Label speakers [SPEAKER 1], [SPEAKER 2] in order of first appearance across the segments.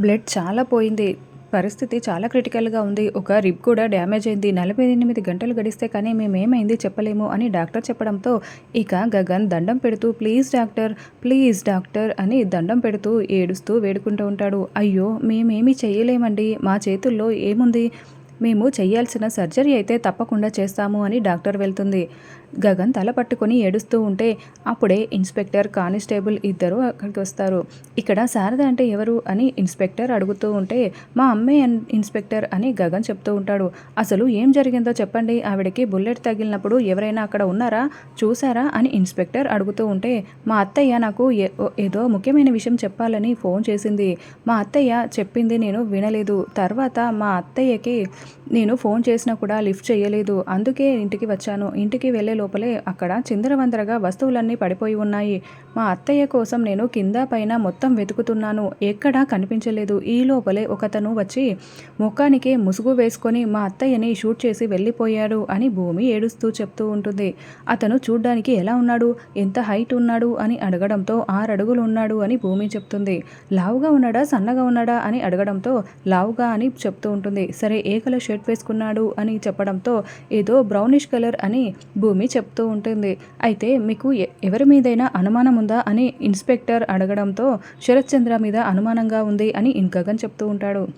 [SPEAKER 1] Blood చాలా పోయింది. పరిస్థితి చాలా క్రిటికల్గా ఉంది. ఒక రిబ్ కూడా డ్యామేజ్ అయింది. నలభై ఎనిమిది గంటలు గడిస్తే కానీ మేమేమైంది చెప్పలేము అని డాక్టర్ చెప్పడంతో ఇక గగన్ దండం పెడుతూ ప్లీజ్ డాక్టర్ ప్లీజ్ డాక్టర్ అని దండం పెడుతూ ఏడుస్తూ వేడుకుంటూ ఉంటాడు. అయ్యో మేమేమీ చేయలేమండి మా చేతుల్లో ఏముంది? మేము చేయాల్సిన సర్జరీ అయితే తప్పకుండా చేస్తాము అని డాక్టర్ వెళ్తుంది. గగన్ తల పట్టుకొని ఏడుస్తూ ఉంటే అప్పుడే ఇన్స్పెక్టర్ కానిస్టేబుల్ ఇద్దరు అక్కడికి వస్తారు. ఇక్కడ శారద అంటే ఎవరు అని ఇన్స్పెక్టర్ అడుగుతూ ఉంటే మా అమ్మే అన్- ఇన్స్పెక్టర్ అని గగన్ చెప్తూ ఉంటాడు. అసలు ఏం జరిగిందో చెప్పండి. ఆవిడకి బుల్లెట్ తగిలినప్పుడు ఎవరైనా అక్కడ ఉన్నారా? చూసారా అని ఇన్స్పెక్టర్ అడుగుతూ ఉంటే మా అత్తయ్య నాకు ఏదో ముఖ్యమైన విషయం చెప్పాలని ఫోన్ చేసింది. మా అత్తయ్య చెప్పింది నేను వినలేదు. తర్వాత మా అత్తయ్యకి నేను ఫోన్ చేసినా కూడా లిఫ్ట్ చేయలేదు. అందుకే ఇంటికి వచ్చాను. ఇంటికి వెళ్ళే లోపలే అక్కడ చిందరవందరగా వస్తువులన్నీ పడిపోయి ఉన్నాయి. మా అత్తయ్య కోసం నేను కింద పైన మొత్తం వెతుకుతున్నాను. ఎక్కడా కనిపించలేదు. ఈ లోపలే ఒకతను వచ్చి ముఖానికి ముసుగు వేసుకొని మా అత్తయ్యని షూట్ చేసి వెళ్ళిపోయాడు అని భూమి ఏడుస్తూ చెప్తూ ఉంటుంది. అతను చూడ్డానికి ఎలా ఉన్నాడు? ఎంత హైట్ ఉన్నాడు? అని అడగడంతో ఆరు అడుగులు ఉన్నాడు అని భూమి చెప్తుంది. లావుగా ఉన్నాడా? సన్నగా ఉన్నాడా? అని అడగడంతో లావుగా అని చెప్తూ ఉంటుంది. సరే ఏ కలర్ షర్ట్ వేసుకున్నాడు అని చెప్పడంతో ఏదో బ్రౌనిష్ కలర్ అని భూమి చెప్తూ ఉంటుంది. అయితే మీకు ఎ- ఎవరి మీదైనా అనుమానం ఉందా అని ఇన్స్పెక్టర్ అడగడంతో శరత్ చంద్ర మీద అనుమానంగా ఉంది అని ఇంకగన్ చెప్తూ ఉంటాడు.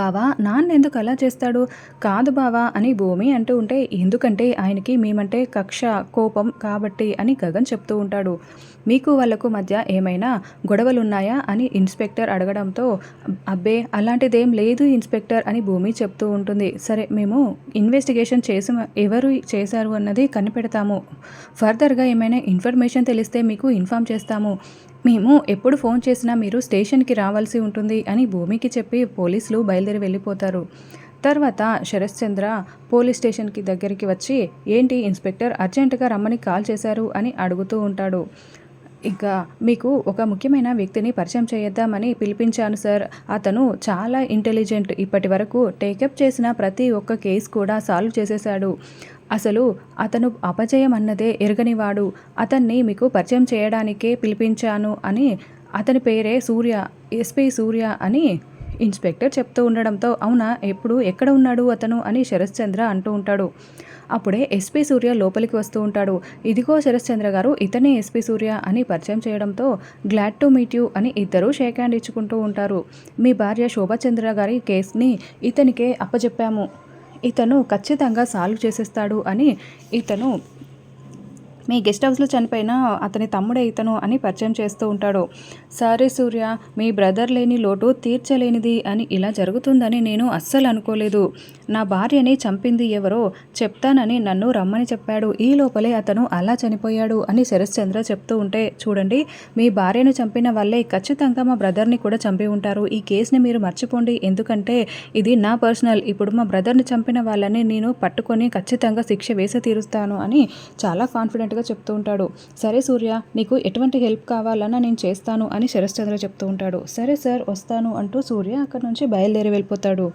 [SPEAKER 1] బావా నాన్న ఎందుకు అలా చేస్తాడు? కాదు బావా అని భూమి అంటూ ఉంటే ఎందుకంటే ఆయనకి మేమంటే కక్ష కోపం కాబట్టి అని గగన్ చెప్తూ ఉంటాడు. మీకు వాళ్ళకు మధ్య ఏమైనా గొడవలున్నాయా అని ఇన్స్పెక్టర్ అడగడంతో అబ్బే అలాంటిదేం లేదు ఇన్స్పెక్టర్ అని భూమి చెప్తూ ఉంటుంది. సరే మేము ఇన్వెస్టిగేషన్ చేసి ఎవరు చేశారు అన్నది కనిపెడతాము. ఫర్దర్గా ఏమైనా ఇన్ఫర్మేషన్ తెలిస్తే మీకు ఇన్ఫామ్ చేస్తాము. మేము ఎప్పుడు ఫోన్ చేసినా మీరు స్టేషన్కి రావాల్సి ఉంటుంది అని భూమికి చెప్పి పోలీసులు బయలుదేరి వెళ్ళిపోతారు. తర్వాత శరశ్చంద్ర పోలీస్ స్టేషన్కి దగ్గరికి వచ్చి ఏంటి ఇన్స్పెక్టర్ అర్జెంటుగా రమ్మని కాల్ చేశారు? అని అడుగుతూ ఉంటాడు. ఇంకా మీకు ఒక ముఖ్యమైన వ్యక్తిని పరిచయం చేద్దామని పిలిపించాను సార్. అతను చాలా ఇంటెలిజెంట్. ఇప్పటి వరకు టేకప్ చేసిన ప్రతి ఒక్క కేసు కూడా సాల్వ్ చేసేశాడు. అసలు అతను అపజయం అన్నదే ఎరగనివాడు. అతన్ని మీకు పరిచయం చేయడానికే పిలిపించాను అని అతని పేరే సూర్య ఎస్పీ సూర్య అని ఇన్స్పెక్టర్ చెప్తూ ఉండడంతో అవునా ఎప్పుడు ఎక్కడ ఉన్నాడు అతను అని శరశ్చంద్ర అంటూ ఉంటాడు. అప్పుడే ఎస్పీ సూర్య లోపలికి వస్తూ ఉంటాడు. ఇదిగో శరశ్చంద్ర గారు ఇతనే ఎస్పీ సూర్య అని పరిచయం చేయడంతో గ్లాడ్ టు మీట్ యూ అని ఇద్దరూ షేక్ హ్యాండ్ ఇచ్చుకుంటూ ఉంటారు. మీ భార్య శోభాచంద్ర గారి కేసుని ఇతనికే అప్పచెప్పాము ఇతను ఖచ్చితంగా సాల్వ్ చేసేస్తాడు అని ఇతను మీ గెస్ట్ హౌస్లో చనిపోయిన అతని తమ్ముడే ఇతను అని పరిచయం చేస్తూ ఉంటాడు. సారీ సూర్య మీ బ్రదర్ లేని లోటు తీర్చలేనిది అని ఇలా జరుగుతుందని నేను అస్సలు అనుకోలేదు. నా భార్యని చంపింది ఎవరో చెప్తానని నన్ను రమ్మని చెప్పాడు. ఈ లోపలే అతను అలా చనిపోయాడు అని శరశ్చంద్ర చెప్తూ ఉంటే చూడండి మీ భార్యను చంపిన వాళ్ళే ఖచ్చితంగా మా బ్రదర్ని కూడా చంపి ఉంటారు. ఈ కేసుని మీరు మర్చిపోండి. ఎందుకంటే ఇది నా పర్సనల్. ఇప్పుడు మా బ్రదర్ని చంపిన వాళ్ళని నేను పట్టుకొని ఖచ్చితంగా శిక్ష వేసి తీరుస్తాను అని చాలా కాన్ఫిడెంట్ కాన్ఫిడెంట్గా చెప్తూ ఉంటాడు. సరే సూర్య నీకు ఎటువంటి హెల్ప్ కావాలన్నా నేను చేస్తాను అని శరశ్చంద్ర చెప్తూ ఉంటాడు. సరే సార్ వస్తాను అంటూ సూర్య అక్కడ నుంచి బయలుదేరి వెళ్ళిపోతాడు.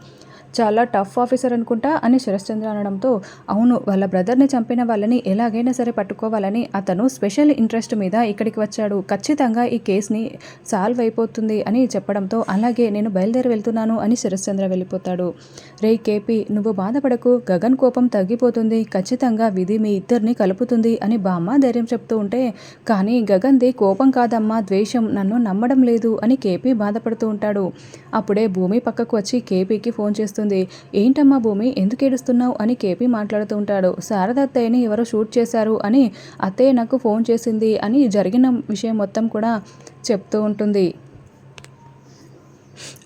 [SPEAKER 1] చాలా టఫ్ ఆఫీసర్ అనుకుంటా అని శరశ్చంద్ర అనడంతో అవును వాళ్ళ బ్రదర్ని చంపిన వాళ్ళని ఎలాగైనా సరే పట్టుకోవాలని అతను స్పెషల్ ఇంట్రెస్ట్ మీద ఇక్కడికి వచ్చాడు. ఖచ్చితంగా ఈ కేసుని సాల్వ్ అయిపోతుంది అని చెప్పడంతో అలాగే నేను బయలుదేరి వెళ్తున్నాను అని శరశ్చంద్ర వెళ్ళిపోతాడు. రే కేపీ నువ్వు బాధపడకు. గగన్ కోపం తగ్గిపోతుంది. ఖచ్చితంగా విధి మీ ఇద్దరిని కలుపుతుంది అని బామ్మ ధైర్యం చెప్తూ ఉంటే కానీ గగన్ది కోపం కాదమ్మా ద్వేషం నన్ను నమ్మడం లేదు అని కేపీ బాధపడుతూ ఉంటాడు. అప్పుడే భూమి పక్కకు వచ్చి కేపీకి ఫోన్ చేస్తుంది. ఏంటమ్మా భూమి ఎందుకు ఏడుస్తున్నావు? అని కేపీ మాట్లాడుతూ ఉంటాడు. శారద అత్తయ్యని ఎవరో షూట్ చేశారు అని అత్తయ్య నాకు ఫోన్ చేసింది అని జరిగిన విషయం మొత్తం కూడా చెప్తూ ఉంటుంది.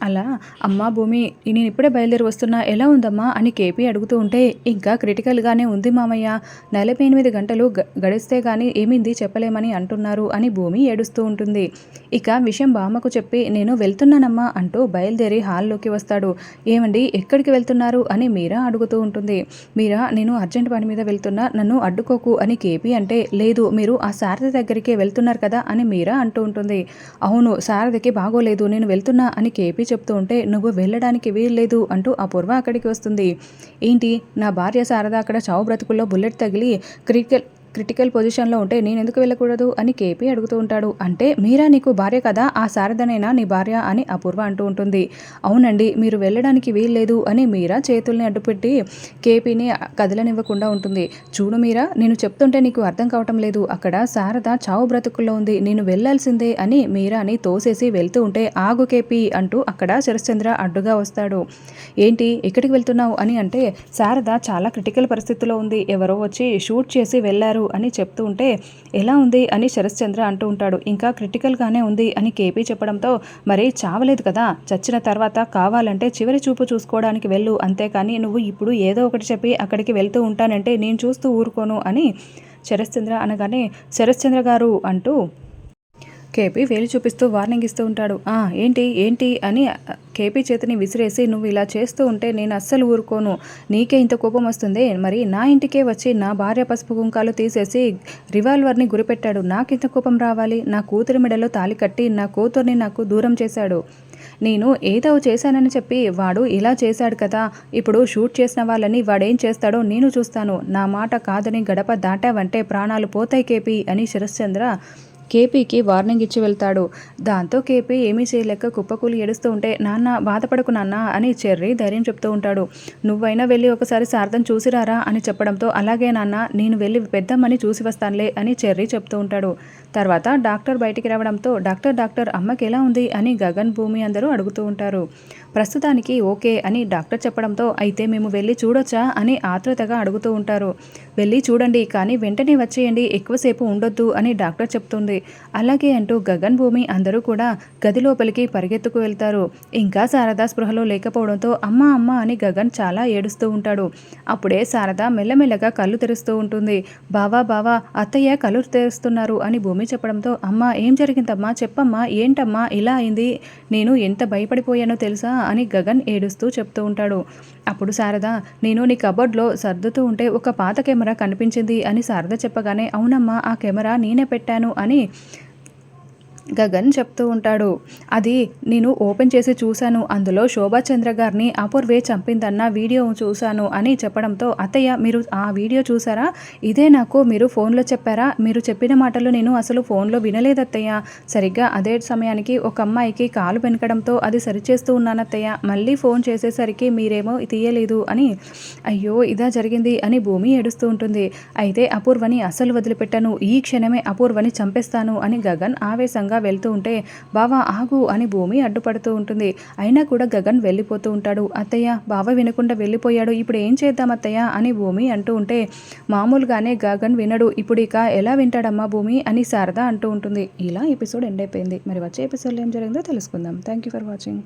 [SPEAKER 1] అలా అమ్మా భూమి నేను ఇప్పుడే బయలుదేరి వస్తున్నా ఎలా ఉందమ్మా? అని కేపీ అడుగుతూ ఉంటే ఇంకా క్రిటికల్గానే ఉంది మామయ్య. నలభై ఎనిమిది గంటలు గడిస్తే కానీ ఏమింది చెప్పలేమని అంటున్నారు అని భూమి ఏడుస్తూ ఉంటుంది. ఇక విషయం బామ్మకు చెప్పి నేను వెళ్తున్నానమ్మా అంటూ బయలుదేరి హాల్లోకి వస్తాడు. ఏమండి ఎక్కడికి వెళ్తున్నారు? అని మీరా అడుగుతూ ఉంటుంది. మీరా నేను అర్జెంట్ పని మీద వెళ్తున్నా నన్ను అడ్డుకోకు అని కేపీ అంటే లేదు మీరు ఆ శారద దగ్గరికి వెళ్తున్నారు కదా అని మీరా అంటూ ఉంటుంది. అవును శారదకి బాగోలేదు నేను వెళ్తున్నా అని కేపీ చెప్తూ ఉంటే నువ్వు వెళ్ళడానికి వీల్లేదు అంటూ అపూర్వ అక్కడికి వస్తుంది. ఏంటి? నా భార్య శారద అక్కడ చావు బ్రతుకుల్లో బుల్లెట్ తగిలి క్రిటికల్ క్రిటికల్ పొజిషన్లో ఉంటే నేను ఎందుకు వెళ్ళకూడదు అని కేపీ అడుగుతూ ఉంటాడు. అంటే మీరా నీకు భార్య కదా? ఆ శారదనైనా నీ భార్య? అని అపూర్వ అంటూ ఉంటుంది. అవునండి మీరు వెళ్ళడానికి వీల్లేదు అని మీరా చేతుల్ని అడ్డుపెట్టి కేపీని కదలనివ్వకుండా ఉంటుంది. చూడు మీరా నేను చెప్తుంటే నీకు అర్థం కావటం లేదు. అక్కడ శారద చావు బ్రతుకుల్లో ఉంది. నేను వెళ్ళాల్సిందే అని మీరాని తోసేసి వెళ్తూ ఉంటే ఆగు కేపీ అంటూ అక్కడ శరశ్చంద్ర అడ్డుగా వస్తాడు. ఏంటి? ఎక్కడికి వెళ్తున్నావు? అని అంటే శారద చాలా క్రిటికల్ పరిస్థితిలో ఉంది. ఎవరో వచ్చి షూట్ చేసి వెళ్ళారు. అని చెప్తూ ఉంటే ఎలా ఉంది? అని శరశ్చంద్ర అంటూ ఉంటాడు. ఇంకా క్రిటికల్గానే ఉంది అని కేపీ చెప్పడంతో మరి చావలేదు కదా చచ్చిన తర్వాత కావాలంటే చివరి చూపు చూసుకోవడానికి వెళ్ళు అంతేకాని నువ్వు ఇప్పుడు ఏదో ఒకటి చెప్పి అక్కడికి వెళ్తూ ఉంటానంటే నేను చూస్తూ ఊరుకోను అని శరశ్చంద్ర అనగానే శరశ్చంద్ర గారు అంటూ కేపీ వేలు చూపిస్తూ వార్నింగ్ ఇస్తూ ఉంటాడు. "ఆ, ఏంటి ఏంటి? అని కేపీ చేతిని విసిరేసి నువ్వు ఇలా చేస్తూ ఉంటే నేను అస్సలు ఊరుకోను. నీకే ఇంత కోపం వస్తుంది? మరి నా ఇంటికే వచ్చి నా భార్య పసుపు కుంకాలు తీసేసి రివాల్వర్ని గురిపెట్టాడు. నాకింత కోపం రావాలి? నా కూతురి మెడలో తాలి కట్టి నా కూతుర్ని నాకు దూరం చేశాడు. నేను ఏదో చేశానని చెప్పి వాడు ఇలా చేశాడు కదా. ఇప్పుడు షూట్ చేసిన వాళ్ళని వాడేం చేస్తాడో నేను చూస్తాను. నా మాట కాదని గడప దాటావంటే ప్రాణాలు పోతాయి కేపీ అని శరశ్చంద్ర కేపీకి వార్నింగ్ ఇచ్చి వెళ్తాడు. దాంతో కేపీ ఏమీ చేయలేక కుప్పకూలి ఏడుస్తూ ఉంటే నాన్న బాధపడకు నాన్న అని చెర్రీ ధైర్యం చెప్తూ ఉంటాడు. నువ్వైనా వెళ్ళి ఒకసారి సార్థం చూసిరారా అని చెప్పడంతో అలాగే నాన్న నేను వెళ్ళి పెద్దమ్మని చూసి వస్తానులే అని చెర్రీ చెప్తూ ఉంటాడు. తర్వాత డాక్టర్ బయటికి రావడంతో డాక్టర్ డాక్టర్ అమ్మకి ఎలా ఉంది అని గగన్ భూమి అందరూ అడుగుతూ ఉంటారు. ప్రస్తుతానికి ఓకే అని డాక్టర్ చెప్పడంతో అయితే మేము వెళ్ళి చూడొచ్చా? అని ఆతృతగా అడుగుతూ ఉంటారు. వెళ్ళి చూడండి కానీ వెంటనే వచ్చేయండి ఎక్కువసేపు ఉండొద్దు అని డాక్టర్ చెప్తుంది. అలాగే అంటూ గగన్ భూమి అందరూ కూడా గది లోపలికి పరిగెత్తుకు వెళ్తారు. ఇంకా శారదా స్పృహలో లేకపోవడంతో అమ్మ అమ్మ అని గగన్ చాలా ఏడుస్తూ ఉంటాడు. అప్పుడే శారద మెల్లమెల్లగా కళ్ళు తెరుస్తూ ఉంటుంది. బావా బావా అత్తయ్య కళ్ళు తెరుస్తున్నారు అని భూమి చెప్పడంతో అమ్మ ఏం జరిగిందమ్మా? చెప్పమ్మా ఏంటమ్మా? ఇలా అయింది. నేను ఎంత భయపడిపోయానో తెలుసా? అని గగన్ ఏడుస్తూ చెప్తూ ఉంటాడు. అప్పుడు శారద నేను నీ కబోర్డ్లో సర్దుతూ ఉంటే ఒక పాత కెమెరా కనిపించింది అని శారద చెప్పగానే అవునమ్మా ఆ కెమెరా నేనే పెట్టాను అని గగన్ చెప్తూ ఉంటాడు అది నేను ఓపెన్ చేసి చూశాను అందులో శోభాచంద్ర గారిని అపూర్వే చంపిందన్న వీడియో చూశాను అని చెప్పడంతో అత్తయ్య మీరు ఆ వీడియో చూసారా ఇదే నాకు మీరు ఫోన్లో చెప్పారా? మీరు చెప్పిన మాటలు నేను అసలు ఫోన్లో వినలేదు అత్తయ్య. సరిగ్గా అదే సమయానికి ఒక అమ్మాయికి కాలు పెనకడంతో అది సరిచేస్తూ ఉన్నాను అత్తయ్య. మళ్ళీ ఫోన్ చేసేసరికి మీరేమో తీయలేదు అని అయ్యో ఇదా జరిగింది అని భూమి ఏడుస్తూ ఉంటుంది. అయితే అపూర్వని అసలు వదిలిపెట్టను. ఈ క్షణమే అపూర్వని చంపేస్తాను అని గగన్ ఆవేశంగా వెళ్తూ ఉంటే బావా ఆగు అని భూమి అడ్డుపడుతూ ఉంటుంది. అయినా కూడా గగన్ వెళ్ళిపోతూ ఉంటాడు. అత్తయ్య బావ వినకుండా వెళ్ళిపోయాడు. ఇప్పుడు ఏం చేద్దాం అత్తయ్య? అని భూమి అంటూ ఉంటే మామూలుగానే గగన్ వినడు. ఇప్పుడు ఇక ఎలా వింటాడమ్మా భూమి? అని శారద అంటూ ఉంటుంది. ఇలా ఎపిసోడ్ ఎండ్ అయిపోయింది. మరి వచ్చే ఎపిసోడ్లో ఏం జరిగిందో తెలుసుకుందాం. Thank you for watching.